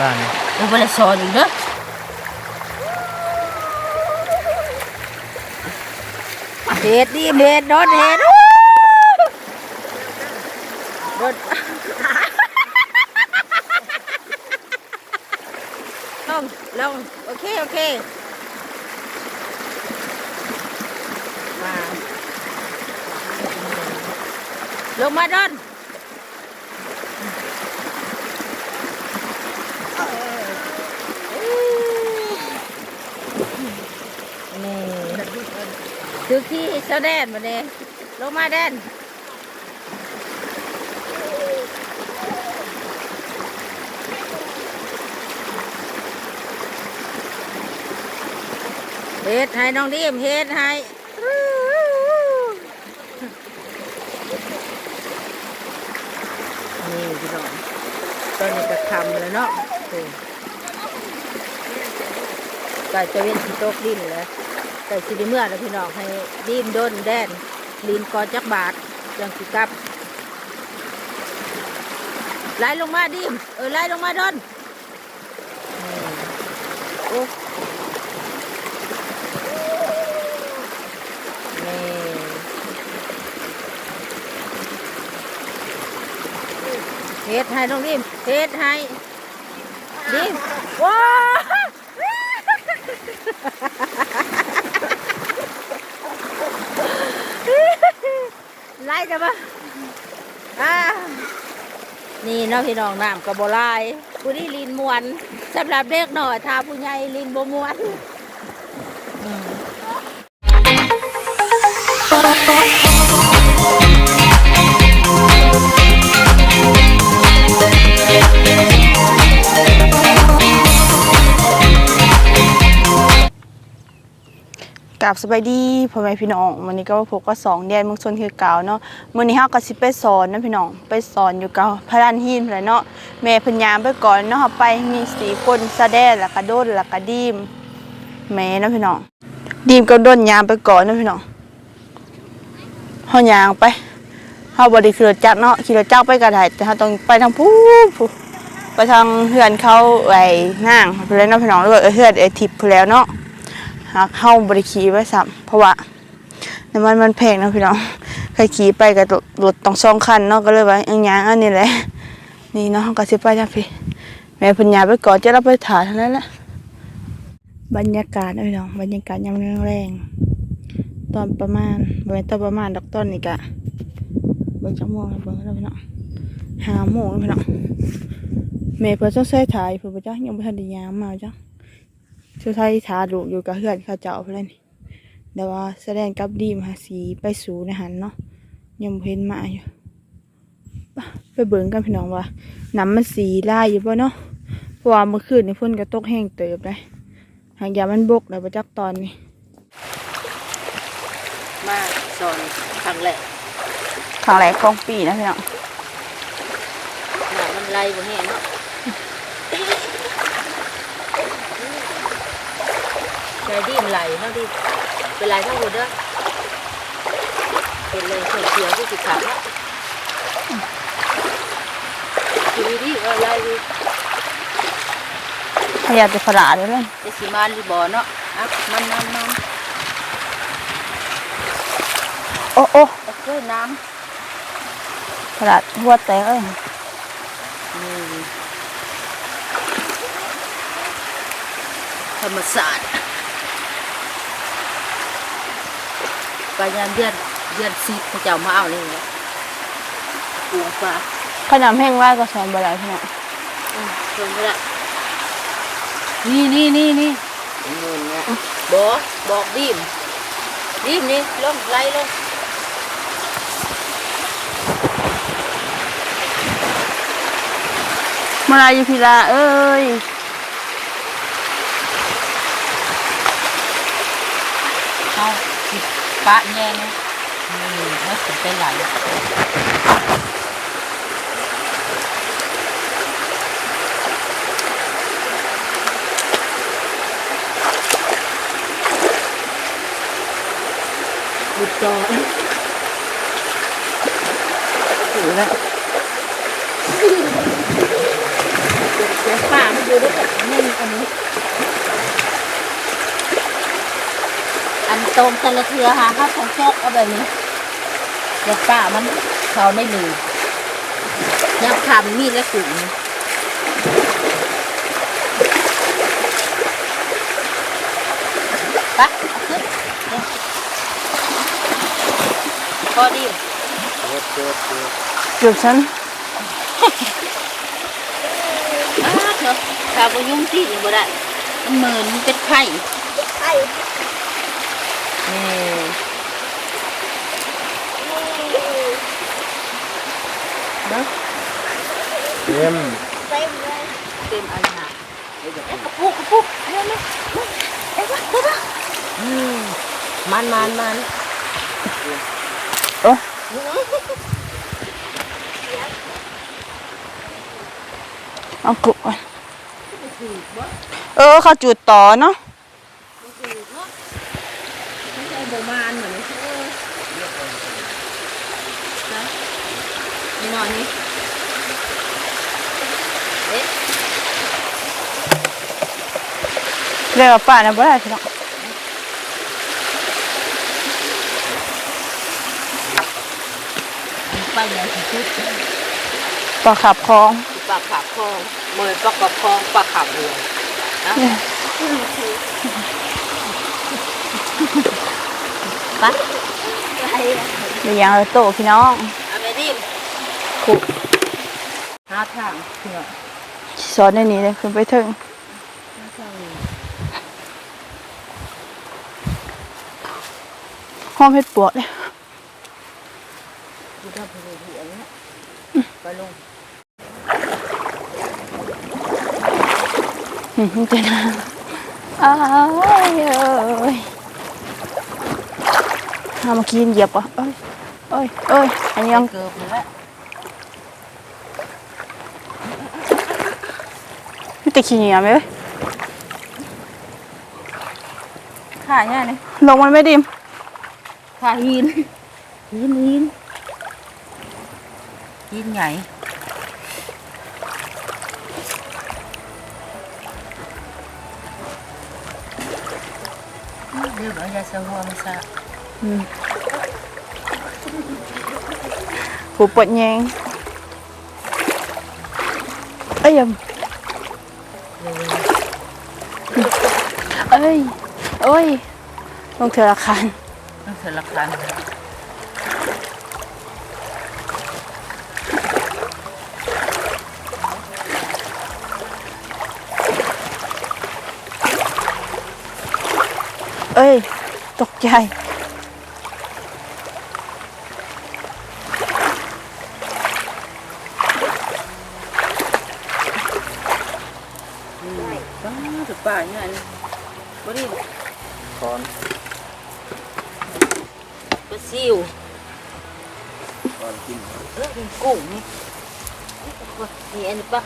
ตาลโอ้เวลาสอนอีกเด้อเฮ็ดดิเฮ็ดโดนเฮ็ดโดนลงลงโอเค โอเคมาลงมาดอน ที่เจ้าแดนมาเนี่ยลงมาแดนเฮ็ดให้น้องดิมเฮ็ดให้นี่พี่น้องตอนนี้ก็ทำแล้วเนาะโอ้ไก่จะเว้นที่โต๊ะดินแล้ว ไก่สิเมื่อแล้วพี่น้องให้ดินโดนแดนลีนกอจักบาทจังสิกลับไล่ลงมาดิมเออไล่ลงมาดอนนี่โอ้นี่เฮ็ดให้น้องดิมเฮ็ดให้ดิมว้า ไล่กันปะอ่านี่เน้องพี่น้องน้ำกระบลายผู้นี้ลินมวนสำหรับเด็กหน่อยทาผู้ใหญ่ลินบ่มวน กับสบายดีพ่อแม่พี่น้องวันนี้ก็พบกับสองแดนเมืองชนคือเก่าเนาะมื้อนี้เฮาก็สิไปสอนนะพี่น้องไปสอนอยู่กับพระลานหินพุ่นแหละเนาะแม่พิ่นยามไปก่อนเนาะไปมีสีคนสะแดดแล้วก็โดนแล้วก็ดีมแม่นะพี่น้องดีมก็โดนยามไปก่อนนะพี่น้องเฮายางไปเฮาบ่ได้ขี่รถจักรเนาะขี่รถจักรไปก็ได้แต่เฮาต้องไปทางพูพูไปทางเฮือนเขาไอ้นางพุ่นแล้วเนาะพี่น้องแล้วก็เฮือนไอ้ทิพย์พุ่นแล้วเนาะ หากเข้าบริขีไว้ซ้ำเพราะว่าน้ำมันมันแพงนะพี่น้องใครขี่ไปกับรถต้องสองคันเนาะก็เลยว่าอย่างยางอันนี้แหละนี่เนาะก็สิไปจ้ะพี่แม่พัญญาไปก่อนจะรับไปถ่ายเท่านั้นแหละบรรยากาศนะพี่น้องบรรยากาศยามแรงตอนประมาณบริเวณตอนประมาณดอกต้นนี่กะเบิ่งจังโมงนะเบิ่งแล้วพี่น้องหาโมงพี่น้องแม่เพิ่นต้องใส่ถ่ายเพิ่นบ่จ้ะยังบ่ทันได้ยามมาจ้ะ ชุดไทยทาลูกอยู่กับเพื่อนเขาเจ้าเพื่อนนี่แต่ว่าแสดงกับดีมหาสีไปสูในหันเนาะยังบ่เห็นมาอยู่ไปไปเบิ่งกันพี่น้องว่าน้ำมันสีลายอยู่ป่ะเนาะเพราะว่าเมื่อคืนนี่ฝนก็ตกแห้งเติบเลยหางยามันบกแล้วประจักตอนนี้ มาสอนครั้งแรกครั้งแรกของปีนะพี่น้องน้ำมันไหลบ่แห้งเนาะใจดิมไหลเนาะดิเป็นไรเท่าหัวเด้อเป็นเลยเขี ยวเขียวที่สิขาดเนาะดีดีเออไหลดีพยายามจะขลาดเลยเลยไอ้สีมันดีบ่เนาะอะมันมันมันโอ้โอ้โอเคน้ขลาดหัวแตกเอ้ยำนี่ธ รรมศาสตร์ปลายามเดือนเดือนสิบเขาเจ้ามาเอาเลยเนี่ยปลูกปลาขนมแห้งไว้ก็สอนบ่ได้พี่น้องอืมชมไปละนี่นี่นี่นี่บอกบอกดิมดิมนี่ลงไล่ลงมาลาอยู่พี่ลาเอ้ย เอาสิ ปะแง่เนี่ยนี่ไม่ถึงไปไหลบุตรจอ ถือแล้ว เป็นโต ดี๋ยวป่ามันอยู่ด้วยกันนี่อันนี้ อันตรงแต่ ละเทือหาข้าวของโชคเอาแบบนี้เดี๋ยวป่ามันเขาได้เลยยับคำมีดและกลุ่มปเอาขึ้นพอดีเกือบฉันอ้าเถอะชาวประยุงที่อยู่บ่ได้เหมือนมันเป็นไข่ไข่ นี่เนาะเต็มเต็มเลยเต็มอันหนาเอ๊ะก นี่หน่อยนี่เอ๊ะเรียกว่าป้านะบ่ได้พี่น้องไปใหญ่ที่สุดปลาขับคลองปลาขาบคลองเมยปลากระพองปลาขาบบัวนะเนี่ยปะเดี๋ยวยังเอาโตพี่น้อง เอาไปดิขุกหาทางเผื่อสอนในนี้เลยขึ้นไปถึงห้องเพชรปวกเลยดูด้านบริเวณนี้ไปลงอืมเจนะอ้ายเอ้ยเอามากินเหยียบอะเอ้ยเอ้ยเอ้ยอันนี้ยังเกือบแล้ว ไม่ติดขี้เหนียวไหมเว้ยขาเนี่ยนี่ลงมันไม่ดิมขาหินหินหินหินใหญ่เดี๋ยวเอายาสะหัวมาซะอืมหูปวดแยงเอ้ย ยำเอ้ยเอ้ยลงเถอะละคัน ต้องเสร็จละคัน เอ้ย ตกใจ ป้าถูกป่าเนี่ยนี่บ่ได้ คอน ปลาซิว คอนกิน เออเป็นกุ้งนี่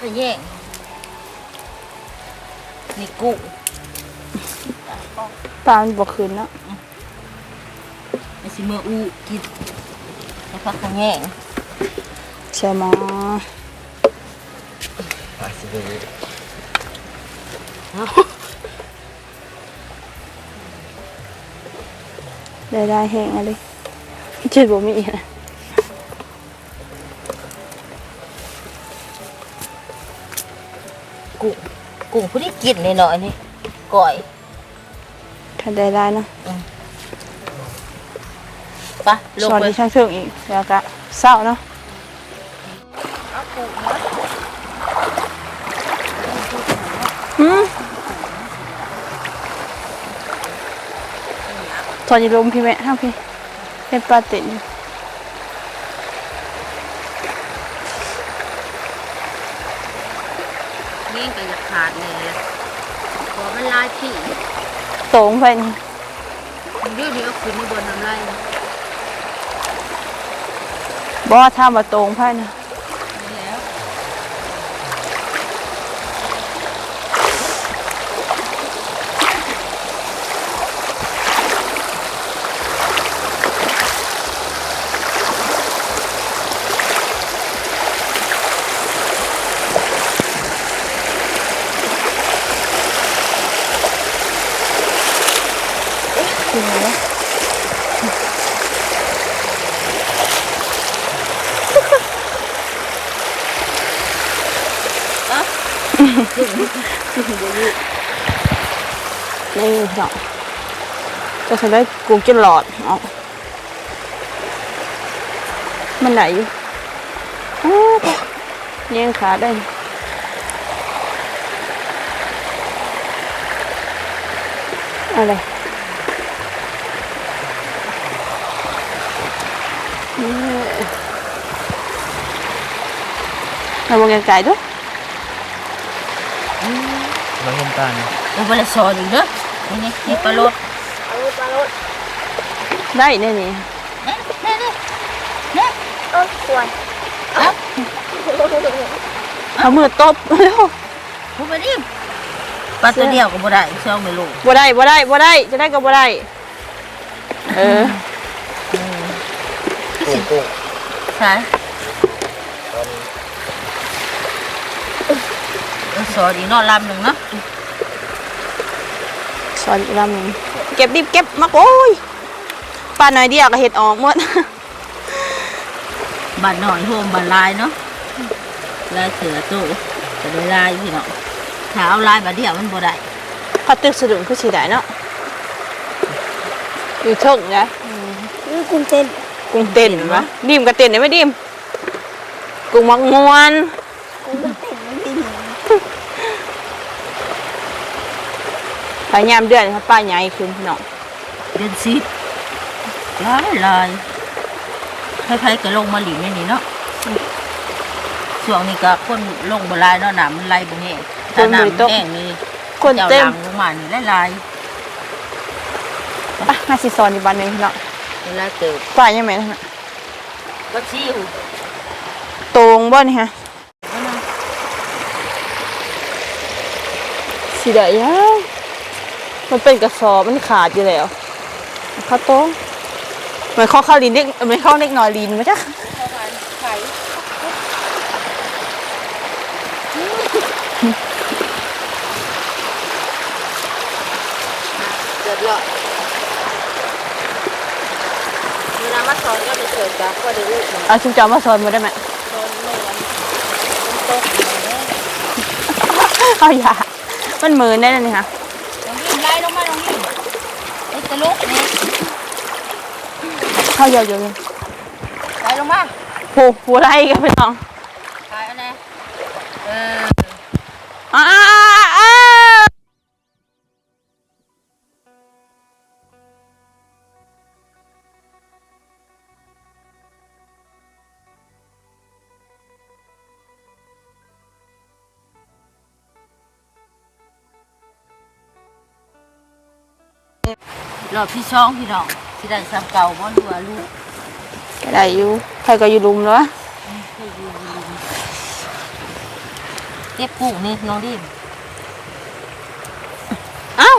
นี่อันนี้ปลาขะแยงนี่กุ้งปลามันบวคืนเนาะไอ้สิเมื่ออูกินแล้วปลาขะแยงใช่หมอปลาสิเวได้ได้แห้งอะไรเจ็ดบ่มีนะ กุ้งผู้ที่กินนี่หน่อยนี่ก่อยถ้าได้ได้เนาะปะลงสอนไปที่ช่างเถิงอีกแล้วก็เศร้าเนาะเอากุ้งนะอืมสอนอยู่ลมพี่แม่ห้ามพี่เป็นปลาติดอยู่ เงี้ยก็จะขาดเลยละขอมันลายผีโตงไปนี่เดี๋ยวนี้เอาขึ้นมาบนน้ำลายนี่บอกว่าถ้ามาโตงไปนะ chung nữa นี่สองจะใส่ได้กูจะหลอดเอามันไหนอยู่ยังขาได้อะไร เราบงไกลๆด้วยน้ำน้ำตาลเดี๋ยวไปเลยสอนอีกเด้อนี่นี่นี่ปลาโลดได้เนี่ยนี่นี่นี่นี่นี่เออควรเอามือตบแล้วพูดไปดิปลาตัวเดียวก็บ่ได้ช่องไม่รู้บ่ได้บ่ได้บ่ได้จะได้ก็บ่ได้เออ กุ้งกุ้งใช่ตอนเออสอนอีกเนอกลำหนึ่งเนาะสอนอีกลำหนึ่งเก็บดิบเก็บมาโอ้ยปลาหน่อยเดียวก็เห็ดออกหมดบานหน่อยโฮมบานลายเนาะลายเสือตู้จะได้ลายพี่เนาะถ้าเอาลายบาดเดียวมันบ่ได้พอตึกสะดุ้งคือสีได้เนาะอยู่เชิงนะนี่คุณเต้น กุ้งเต้นวะดิมกับเต้นได้ไหมดิมกุ้งมักมวนคุณเต้นมันดีปลายามเดือนครับปลาใหญ่ขึ้นพี่น้องเดือนสิบลายลายใครๆก็ลงมาหลินในนี่เนาะช่วงนี้ก็คนลงบ่หลายเนาะน้ำมันไหลบ่แห้งถ้าน้ำแห้งนี่คนเจ้าเต็หมลังลงมานี่หลายลายไปมาสิซอนอีกวันหนึงพี่น้อง เวลาเกิดปลายังไงนะฮะก็ชิวตรงบ่นี่ฮะสีได้ยังมันเป็นกระสอบมันขาดอยู่แล้วเข้าโต๊ะเหมือนเข้าเข้าลินเด็กเหมือนเข้าเล็กน้อยลินมาจ้ะเกิดหรอ มีน้ำมาสอนก็ไปเกิดจ้ะก็ได้ลูกมันเอาชุมจอมาซอนมาได้ไหมโดนเมื่อวันตกเนี่ยเอาอย่ามันมือได้เลยนี่ค่ะน้องยิ้มไล่ลงมาน้องยิ้มไอ้ตะลุกนี่เข้าเยอะๆเลยไล่ลงมาโอ้โหไรกันไปน้องถ่ายอันไหนเออ อ้าอ้ รอบที่ช่องพี่น้องที่ได้ซ้ำเก่าบ่ดูว่าลูกได้อยู่ใครก็อยู่ลุมแล้ววะเก็บกุ้งนี่น้องดิมเอ้า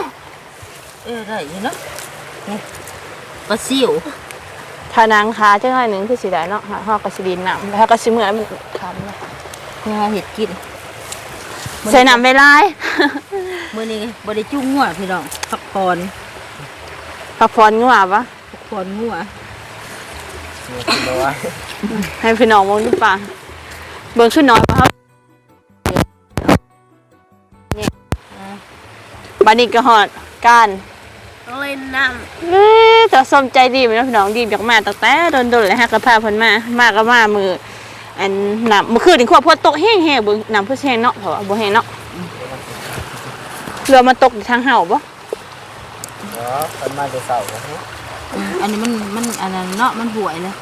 เออได้อยู่เนาะนี่ปลาซิวทานางขาจังหน่อยหนึ่งคือสีได้เนาะหาหอกกระสิดินน้ำแล้วก็สิเหมือนมันขำเลยงาเห็ดกินใส่น้ำไปลายมื้อนี้บ่ได้จุ้งงัวพี่น้องพักผ่อน ผักฟอนงัวปะพักผ่อนงัวมีกินแล้ววะให้พี่น้องมองดูป่ะเบิ่งขึ้นน้อยปะครับนี่บานิกกระหอดก้านต้องเล่นน้เอ้ยแต่สมใจดีไหมนะพี่น้องดีจากมาตั้งแต่โดนโดนเลยฮะกระพาเพิ่นมา มาก็มามืออันน้ำเมื่อคืนนี่ขวบพอตกแห้งแห้งเบิ่งน้ำเพื่อแห้งเนาะเพราะว่าบ่แห้งเนาะเรือมาตกอยู่ทางเห่าบ่ เนาะคนมาจะเสาร์นะำอืมอันนี้มันมันอันนั้นเนาะมันห่วยเลย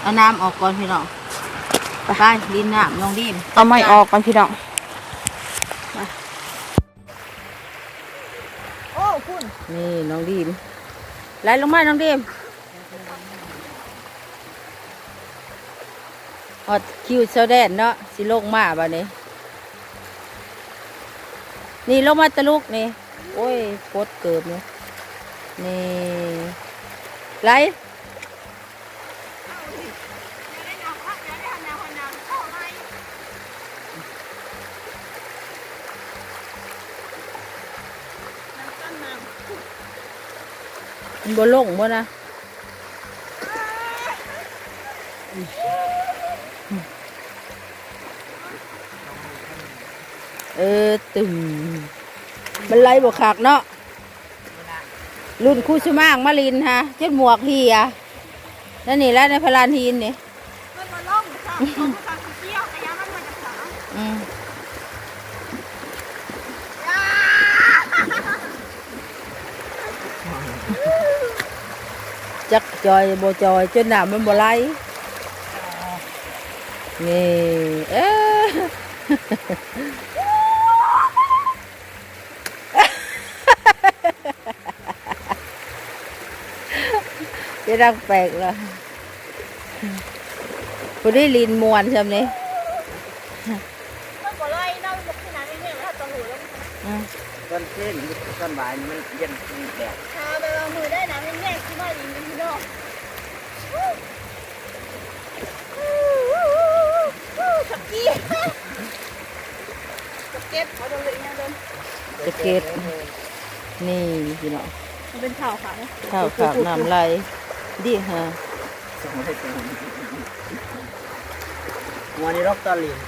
เอาน้ำออกก่อนพี่น้องไปดินน้ำน้องดิมเอาไม่ออกกันพี่น้องโอ้คุณนี่น้องดิมไล่ลงมาน้องดิมฮอดคิวเซาแดนเนาะสิลงมาบ่นี้นี่ลงมาตะลุกนี่โอ้ยโคตรเกิบเนี่ย นี่ไล่มันบ่ลงบ่นะเออตึงมันไหลบ่คักเนาะ รุ่นคู่ชุมางมาลินฮะเจ็ดหมวกเฮียนั่นนี่แล้วในพลานทีนนี่มันมาล่องค่ะเขาก็สั่งเที่ยวแต่ยังมันมาจากขาอืมจักจอยบ่จอยจนหนามันบ่ไหลนี่เอ๊ จะดังแปลกเหรอผู้ได้ลินมวนใช่ไหมนี่มันก็ไล่เน่าอยู่ขนาดนี้เนี่ยถ้าตัวหูแล้วอืมต้นเส้นต้นบ่ายมันเย็นมันแดดชาไปเอามือได้นะมันแยกที่บ้านอีกนิดเดียวชักกี้จะเก็บเอาตรงนี้นะเดินจะเก็ดนี่พี่น้องมันเป็นข่าวค่ะข้าวขาวน้ำไหล ดีฮะสมมติเป็นวันนี้รอกตอลิน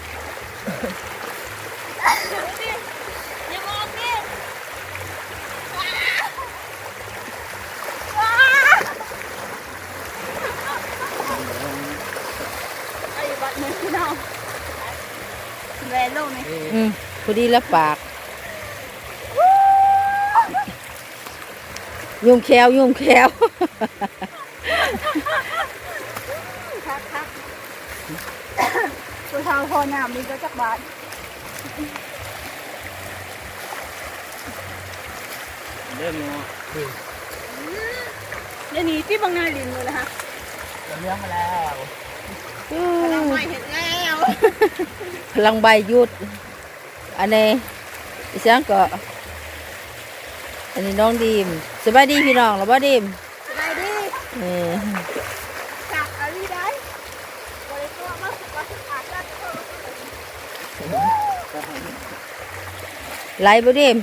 อย่ามองดิไอ้บัดมือพี่น้องแหวนลงนี่อืมพอดีละปากยุ่งแควยุ่งแคว คักคัก ตัวเท้าพอหนามนี่ก็จักบาทเริ่มเนาะเดี๋ยวนี้ที่บางนาลินเลยนะคะเรื่องมาแล้วกำลังไม่เห็นแล้วพลังใบหยุด อันนี้อีสังก็ อันนี้น้องดีมสบายดีพี่น้องหรือบ่ดีม สบายดี เออ จากอะไรได้บริตัวมาสุขภาพอาจจะ ไหลบ่ดีม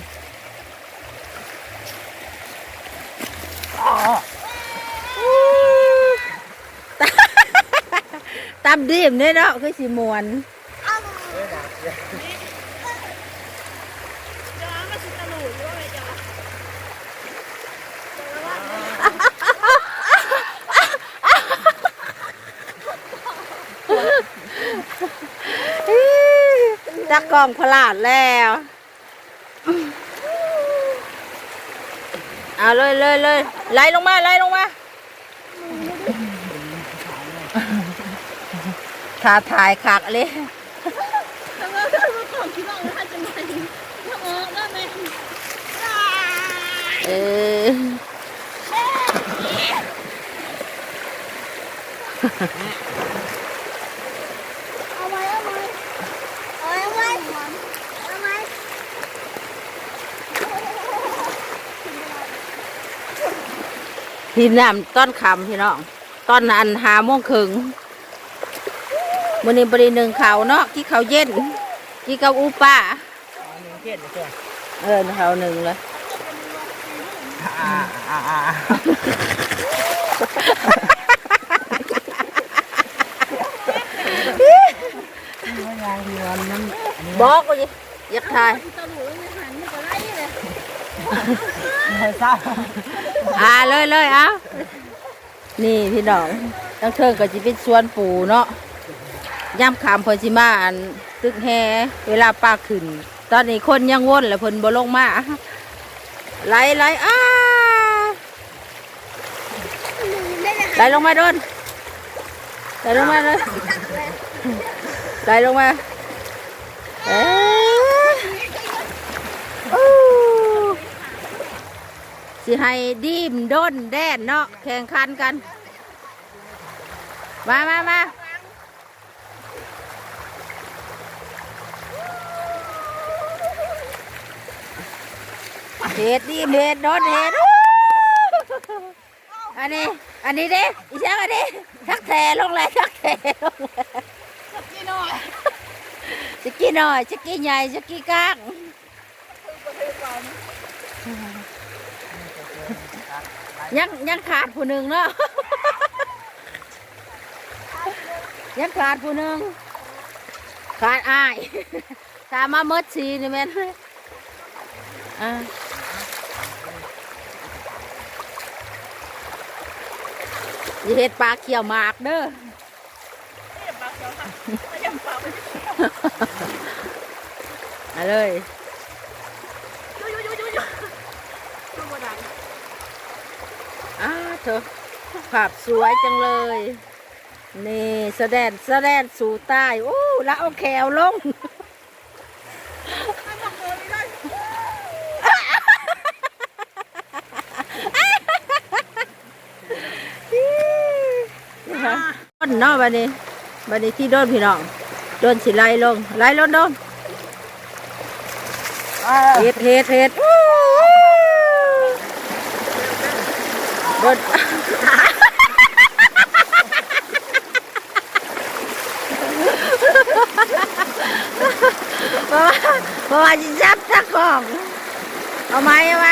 ตามดีมเนี่ยเนาะคือสิมวน จะมาสุดตะลุยว่าไงจ๊ะ จักกองพลาดแล้ว เอาเลยเลยเลยไล่ลงมาไล่ลงมาขาถ่ายขากเลยทำงานก็มาของที่บ้านนะคะจะมาดีถ้าออกได้ไหมเออเอาไว้เอาไว้เอาไว้เอาไว้ ทีน้ำต้นคำพี่น้องต้นอันหาโมงครึ่งมื้อนี้บริหนึ่งเขาวเนาะที่เขาวเย็นที่เขาอูป้าหนึ่งเทียนเพื่อนเออเขาหนึ่งเลยอ่าอ่าอ่าไม่ยางทีวันมันบอกว่าอย่าอยากถ่าย ตะลุยไม่หันมันก็ไล่เลยไม่เศร้าอ่าเลยเลยเอานี่พี่น้องตั้งเทิงก็จะเป็นสวนปูเนาะย่ำขามเพนสิมาอันตึกแฮเวลาป้าขึ้น ตอนนี้คนยังวนแล้วเพิ่นบ่ลงมาไหลไหลอ้าไหลลงมาโดนไหลลงมาเลยไหลลงมาเออ สิให้ดีมด้นแดนเนาะแข่งขันกัน มามามาเห็ดดีมเห็ดโดนเห็ดอู้อันนี้อันนี้เด้อีช่างอันนี้ทักแทลงเลยทักแทลงเลยนี่หน่อยจะกี้หน่อยจะกี้ใหญ่จะกี้กลาง ยังยังขาดผู้หนึ่งเนาะ ยังขาดผู้หนึ่งขาดอายตามมาเมดสีนี่แม่นอ่าอย่าเฮ็ดปลาเขียวหมากเด้อมาเลยอ้า เธอภาพสวยจังเลย นี่แสดงแสดงสู่ใต้โอ้แล้วเอาแขวลงต้นเนาะบัดนี้บัดนี้ที่โดนพี่น้องโดนสิไล่ลงไล่ลงโดนเฮ็ดเฮ็ดเฮ็ด บดเพราะว่าเพราะว่าจะจับตะกองเอาไหมเอาไหม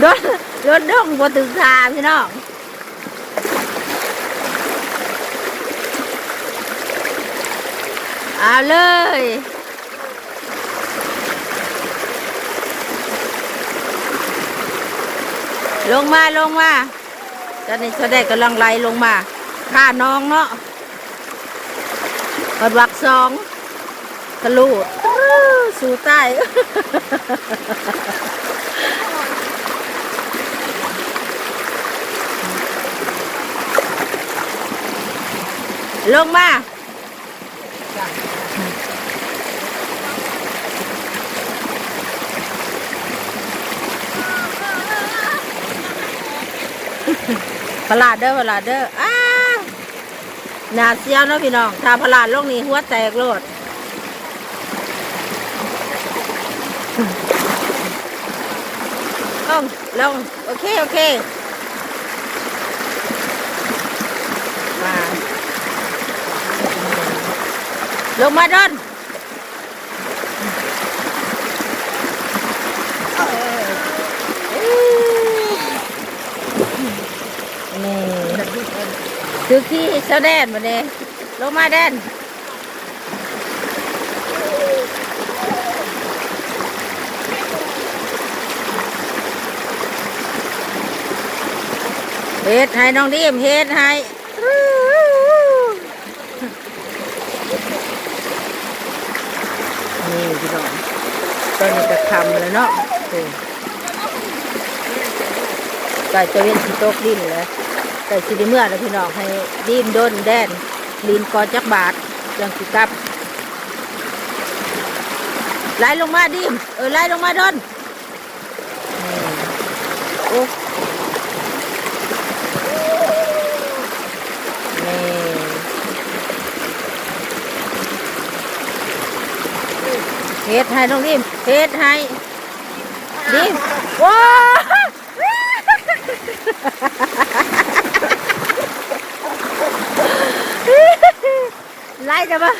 โดนโดนดงบนตึกทาพี่น้องเอาเลย ลงมาลงมาตอนนี้แสดงกำลังไหลลงมาฆ่าน้องเนาะกดวักสองทะลุสู่ใต้ลงมา พลาดเด้อพลาดเด้ออ้าหนาเสียวเนาะพี่น้องถ้าพลาดลงนี้หัวแตกโลดลงลงโอเค โอเค มา ลงมาดอน คือขี้เจ้าแดนมาเนี่ยลงมาแดนเฮ็ดให้น้องดิมเฮ็ดให้นี่พี่น้องตอนนี้จะทำแล้วเนาะโอ้ไก่จะเวียนสีโตกดินเลย ไก่สีได้เมื่อแล้วพี่น้องให้ดินโดนแดนลินกอจักบาทเรื่องสิกลับไล่ลงมาดิมเออไล่ลงมาดนนี่โอ้นี่เฮ็ดให้น้องดิมเฮ็ดให้ดิมว้า ไล่จะปะ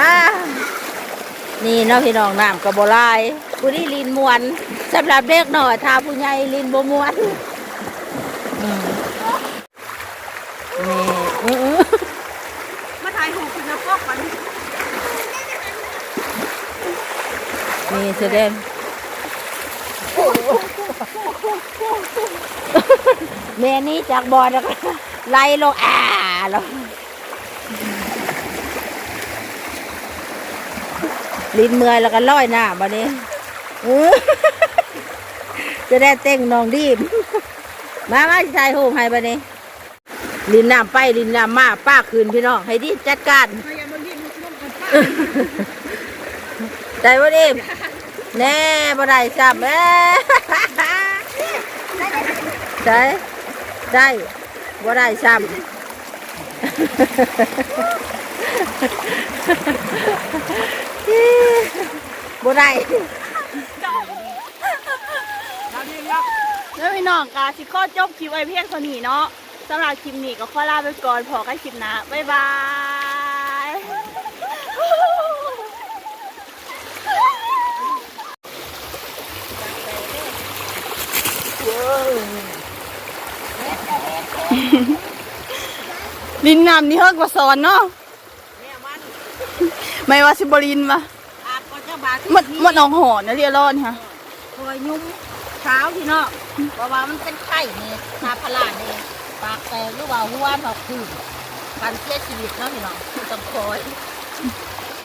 อ่านี่เนาะพี่น้องน้ำกระบลายผู้นี้ลินมวนสำหรับเด็กหน่อยถ้าผู้ใหญ่ลินบมวนอืมนี่มาถ่ายรูคุณนะพวกมันนี่แสดงแม่นี้จากบอแล้วไล่ลงอ่าแล้ว ลิ้นเมื่อยแล้วก็ร้อยหน้าบัดนี้จะได้เต้งน้องดีมมามาชายโฮมให้บัดนี้ ลิ้นน้ำไปลิ้นน้ำมาป้าคืนพี่น้องให้ดีจัดการใจบ่ดีมแน่บ่ได้จับแม่ใช่ได้บ่ได้ซ้ำบ่ ได้แล้วพี่น้องกาสิข้อจบคลิปไว้เพียงเท่านี้เนาะสำหรับคลิปนี้ก็ขอลาไปก่อนพอกันคลิปหนะบ๊ายบายลินน้ำนี่เฮิร์กว่าสอนเนาะเนี่ยมันไม่ว่าสิบรินปะอา ก็จะบาดมันมันออกหอนนะเรียร้อนค่ะคอยยุ่มเช้าที่นอกเพราะว่ามันเป็นไข้นี่ตาพลาเนี่ยปากแตกหรือว่าหัวหนอกคือการเสียชีวิตเนาะพี่น้องต้องคอย